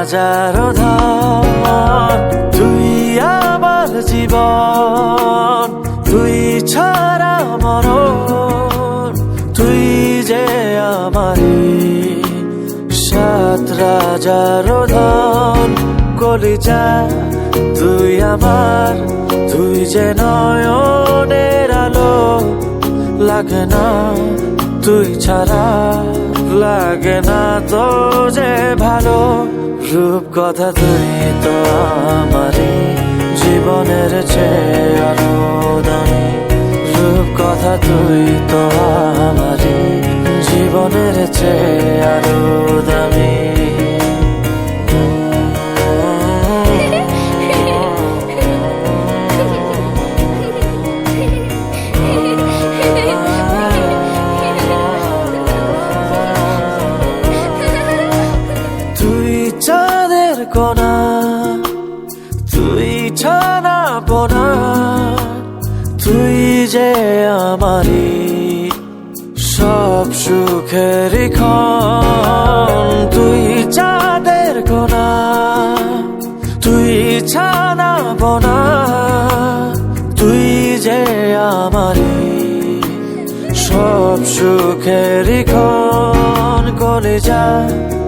রাজার ধন তুই আমার জীবন, তুই ছাড়া মরণ, তুই যে আমারি সাত রাজার ধন, কলিজা, তুই আমার, তুই যে নয়নের আলো, লাগে না তুই ছাড়া। লাগে না তো যে ভালো। রূপ কথা তুই তো আমারই চাঁদের কোনা, তুই ছানা পোনা তুই যে আমারি সব সুখের ক্ষণ। তুই চাঁদের কোনা, তুই ছানা পোনা তুই যে আমারি সব সুখের যা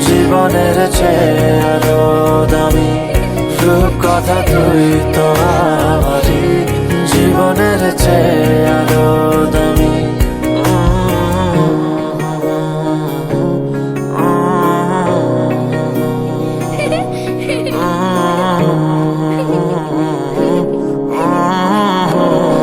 জীবনের চেয়ে আরও রূপ কথা তুই তো জীবনের চেয়ে